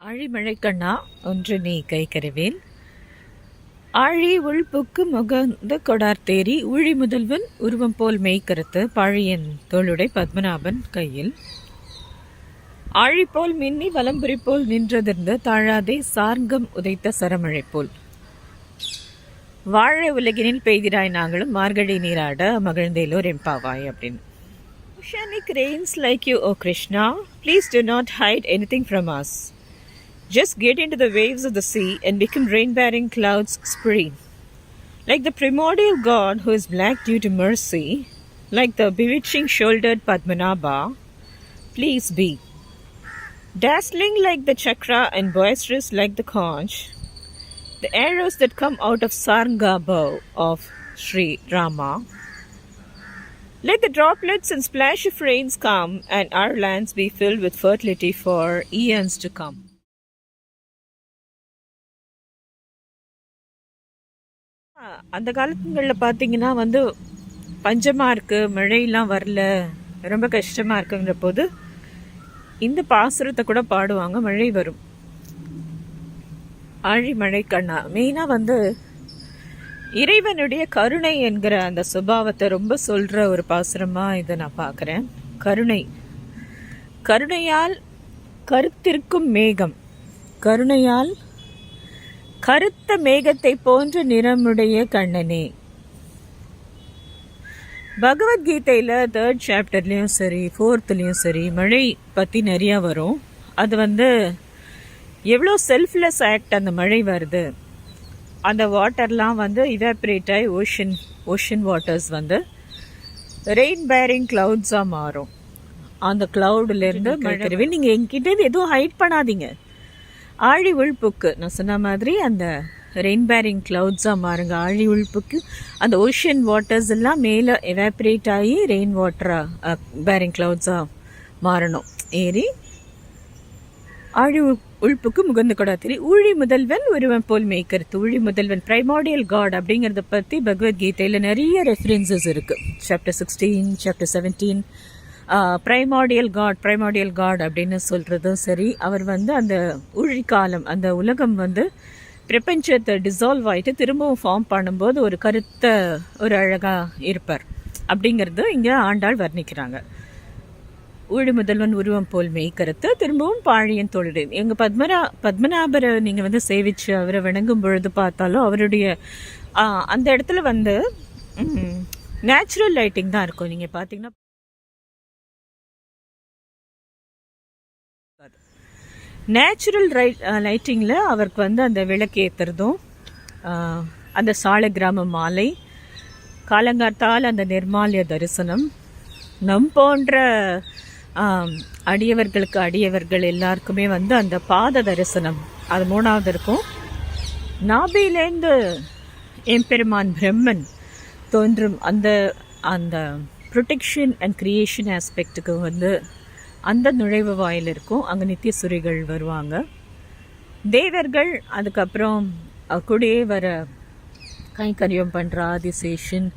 ஆழிமழைக்கண்ணா ஒன்று நீ கை கருவேல் ஆழி உள்புக்கு முகந்த கொடார்த்தேரி ஊழி முதல்வன் உருவம் போல் மெய்க்கருத்து பாழியன் தோளுடை பத்மநாபன் கையில். ஆழி போல் மின்னி வலம்புரி போல் நின்றதிர்ந்த தாழாதே சார்கம் உதைத்த சரமழை போல். வாழ உலகினில் பெய்திராய் நாங்களும் மார்கழி நீராட மகிழ்ந்தேலோர் எம்பாவாய் அப்படின்னு. Oceanic rains like you, O Krishna, please do not hide anything from us. Just get into the waves of the sea and become rain bearing clouds spree. Like the primordial god who is black due to mercy, like the bewitching shouldered Padmanabha, please be. Dazzling like the chakra and boisterous like the conch, the arrows that come out of Saranga bow of Sri Rama. Let the droplets and splash of rains come, and our lands be filled with fertility for eons to come. அந்த காலத்துங்களில் பார்த்தீங்கன்னா வந்து பஞ்சமாக இருக்குது மழையெல்லாம் வரல ரொம்ப கஷ்டமாக இருக்குங்கிற போது இந்த பாசுரத்தை கூட பாடுவாங்க மழை வரும். ஆழி மழை கண்ணா. மெயினாக வந்து இறைவனுடைய கருணை என்கிற அந்த சுபாவத்தை ரொம்ப சொல்கிற ஒரு பாசுரமாக இதை நான் பார்க்குறேன் கருணை. கருணையால் கருத்திருக்கும் மேகம். கருணையால் கருத்த மேகத்தை போன்ற நிறமுடைய கண்ணனே. பகவத்கீதையில் தேர்ட் சாப்டர்லேயும் சரி ஃபோர்த்துலேயும் சரி மழை பற்றி நிறையா வரும். அது வந்து எவ்வளோ செல்ஃப்லெஸ் ஆக்ட் அந்த மழை வருது. அந்த வாட்டர்லாம் வந்து இவாப்ரேட் ஆகி ஓஷன் ஓஷன் வாட்டர்ஸ் வந்து ரெயின் பேரிங் கிளவுட்ஸாக மாறும். அந்த கிளவுட்லேருந்து மழை நீங்கள் இருந்து எதுவும் ஹைட் பண்ணாதீங்க. ஆழி உள்புக்கு நான் சொன்ன மாதிரி அந்த ரெயின் பேரிங் க்ளவுட்ஸாக மாறுங்க. ஆழி உள்புக்கு அந்த ஓஷியன் வாட்டர்ஸ் எல்லாம் மேலே எவாப்ரேட் ஆகி ரெயின் வாட்டராக பேரிங் க்ளவுட்ஸாக மாறணும். ஏறி ஆழி உள்- உள்புக்கு முகந்து கொடாத்திரி ஊழி முதல்வன் ஒருவன் போல் மேய்க்கருத்து. ஊழி முதல்வன் பிரைமாடியல் காட் அப்படிங்கிறத பற்றி பகவத்கீதையில் நிறைய ரெஃபரன்சஸ் இருக்குது chapter sixteen chapter seventeen primordial god primordial god அப்படின்னு சொல்கிறதும் சரி. அவர் வந்து அந்த ஊழிக்காலம் அந்த உலகம் வந்து பிரபஞ்சத்தை டிசால்வ் ஆகிட்டு திரும்பவும் ஃபார்ம் பண்ணும்போது ஒரு கருத்த ஒரு அழகாக இருப்பார். அப்படிங்கிறது இங்கே ஆண்டாள் வர்ணிக்கிறாங்க. ஊழி முதல்வன் உருவம் போல் மெய்க்கருத்து திரும்பவும் பாழியன் தொழில் எங்கள் பத்மரா பத்மநாபரை நீங்கள் வந்து சேவிச்சு அவரை வணங்கும் பொழுது பார்த்தாலும் அவருடைய அந்த இடத்துல வந்து நேச்சுரல் லைட்டிங் தான் இருக்கும். நீங்கள் பார்த்தீங்கன்னா நேச்சுரல் ரைட் லைட்டிங்கில் அவருக்கு வந்து அந்த விளக்கு ஏற்றுறதும் அந்த சாலை கிராம மாலை காலங்காத்தால் அந்த நிர்மாலய தரிசனம் நம் போன்ற அடியவர்களுக்கு அடியவர்கள் எல்லாருக்குமே வந்து அந்த பாத தரிசனம். அது மூணாவது இருக்கும். நாபிலேருந்து எம்பெருமான் பிரம்மன் தோன்றும் அந்த அந்த ப்ரொடெக்ஷன் அண்ட் க்ரியேஷன் ஆஸ்பெக்டுக்கு வந்து அந்த நுழைவு வாயில் இருக்கும். அங்கே நித்தியசுரிகள் வருவாங்க. தேவர்கள் அதுக்கப்புறம் கூடயே வர கைங்கரியம் பண்ணுற ஆதிசேஷன்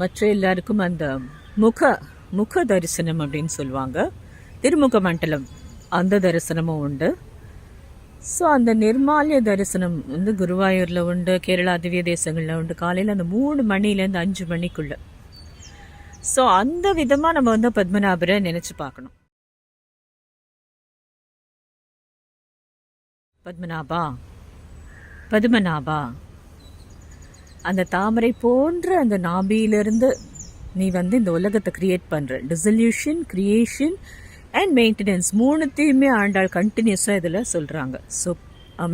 மற்ற எல்லாருக்கும் அந்த முக முக தரிசனம் அப்படின்னு சொல்லுவாங்க. திருமுக மண்டலம் அந்த தரிசனமும் உண்டு. ஸோ அந்த நிர்மால்ய தரிசனம் வந்து குருவாயூரில் உண்டு கேரளா திவ்ய தேசங்களில் உண்டு. காலையில் அந்த மூணு மணிலேருந்து அஞ்சு மணிக்குள்ளே. ஸோ அந்த விதமாக நம்ம வந்து பத்மநாபரை நினச்சி பார்க்கணும். பத்மநாபா பத்மநாபா. அந்த தாமரை போன்ற அந்த நாபியிலிருந்து நீ வந்து இந்த உலகத்தை கிரியேட் பண்ணுற டிசல்யூஷன் கிரியேஷன் அண்ட் மெயின்டெனன்ஸ் மூணுத்தையுமே ஆண்டாள் கண்டினியூஸாக இதில் சொல்கிறாங்க ஸோ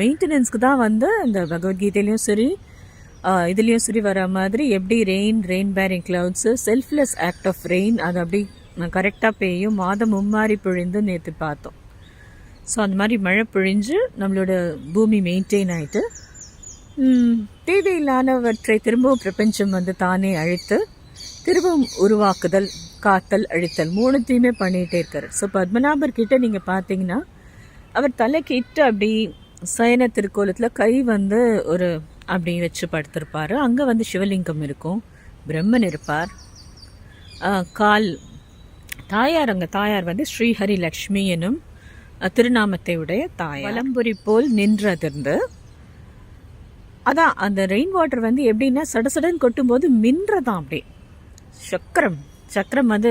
மெயின்டெனன்ஸ்க்கு தான் வந்து இந்த பகவத்கீதையிலையும் சரி இதுலேயும் சரி வர மாதிரி எப்படி rain rain bearing clouds selfless act of rain அது அப்படி கரெக்டாக பெய்யும். மாதம் மும்மாரி பொழிந்து நேற்று பார்த்தோம். ஸோ அந்த மாதிரி மழை பொழிஞ்சு நம்மளோட பூமி மெயின்டைன் ஆயிட்டு தேவையில்லாதவற்றை திரும்பவும் பிரபஞ்சம் வந்து தானே அழித்து திரும்பவும் உருவாக்குதல் காத்தல் அழித்தல் மூணுத்தையுமே பண்ணிகிட்டே இருக்கார். ஸோ பத்மநாபர் கிட்டே நீங்கள் பார்த்தீங்கன்னா அவர் தலைக்கிட்ட அப்படி சயன திருக்கோலத்தில் கை வந்து ஒரு அப்படி வச்சு படுத்திருப்பார். அங்கே வந்து சிவலிங்கம் இருக்கும் பிரம்மன் இருப்பார். கால் தாயார் அங்கே தாயார் வந்து ஸ்ரீஹரி லக்ஷ்மி எனும் திருநாமத்தை உடைய தாய் வலம்புரி போல் நின்றதிர்ந்து அதான் அந்த ரெயின் வாட்டர் வந்து எப்படின்னா சடசடன் கொட்டும்போது மின்றதான் அப்படியே சக்கரம். சக்கரம் வந்து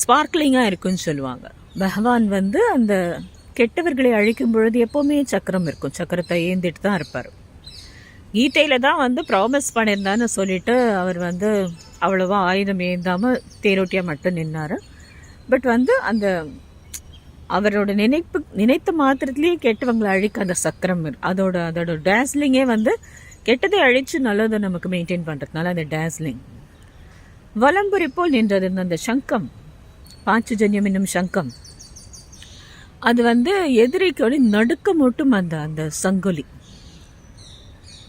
ஸ்பார்க்லிங்காக இருக்குன்னு சொல்லுவாங்க. பகவான் வந்து அந்த கெட்டவர்களை அழிக்கும் பொழுது எப்போவுமே சக்கரம் இருக்கும். சக்கரத்தை ஏந்திட்டு தான் இருப்பார். கீதையில் தான் வந்து ப்ராமிஸ் பண்ணியிருந்தான்னு சொல்லிட்டு அவர் வந்து அவ்வளோவா ஆயுதம் ஏந்தாமல் தேரோட்டியாக மட்டும் நின்னார். பட் வந்து அந்த அவரோட நினைப்பு நினைத்த மாத்திரத்திலேயே கெட்டவங்களை அழிக்க அந்த சக்கரம் அதோட அதோட டேஸ்லிங்கே வந்து கெட்டதை அழித்து நல்லதை நமக்கு மெயின்டைன் பண்ணுறதுனால அந்த டேஸ்லிங் வலம்புரி போல் நின்றது அந்த சங்கம். பாஞ்சஜன்யம் என்னும் சங்கம். அது வந்து எதிரிக்கோட நடுக்க மட்டும் அந்த அந்த சங்கொலி.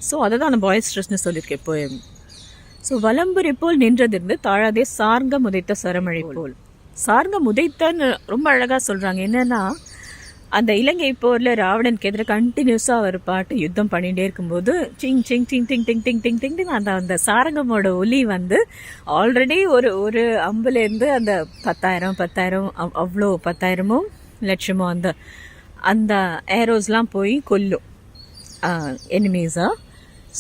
ஸோ அதை தான் நான் பாய்ஸ் ஸ்ட்ரெஸ்னு சொல்லியிருக்கேன் இப்போ ஸோ வலம்புரி போல் நின்றதிருந்து தாழாதே சார்ந்த முதைத்த சரமழை போல். சார்ந்த முதைத்தன்னு ரொம்ப அழகாக சொல்கிறாங்க என்னென்னா அந்த இலங்கை போரில் ராவணனுக்கு எதிராக கண்டினியூஸாக ஒரு பாட்டு யுத்தம் பண்ணிகிட்டே இருக்கும்போது சிங் சிங் சிங் டிங் டிங் டிங் டிங் டிங் டிங் அந்த அந்த சாரங்கமோட ஒலி வந்து ஆல்ரெடி ஒரு ஒரு அம்புலேருந்து அந்த பத்தாயிரம் பத்தாயிரம் அவ்- அவ்வளோ பத்தாயிரமும் லட்சமோ அந்த அந்த ஏரோஸ்லாம் போய் கொல்லும். எனிமீஸாக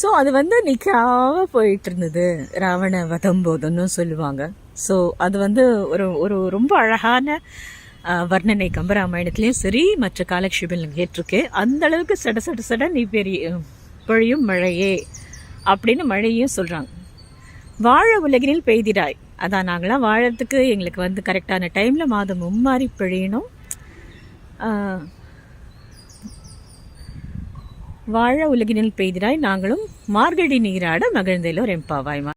ஸோ அது வந்து நிற்காம போயிட்டு இருந்தது. ராவண வதம் போதுன்னு சொல்லுவாங்க. ஸோ அது வந்து ஒரு ஒரு ரொம்ப அழகான வர்ணனை கம்பராமாயணத்துலேயும் சரி மற்ற காலக்ஷேபில் ஏற்றிருக்கு. அந்த அளவுக்கு சட சட சட நீ பெரிய பொழியும் மழையே அப்படின்னு மழையும் சொல்கிறாங்க வாழ உலகினில் பெய்திடாய். அதான் நாங்களாம் வாழறதுக்கு எங்களுக்கு வந்து கரெக்டான டைமில் மாதம் மும்மாறி பிழையணும். வாழ உலகினில் பெய்திடாய். நாங்களும் மார்கழி நீராட மகிழ்ந்தேலோர் எம்பாவாய்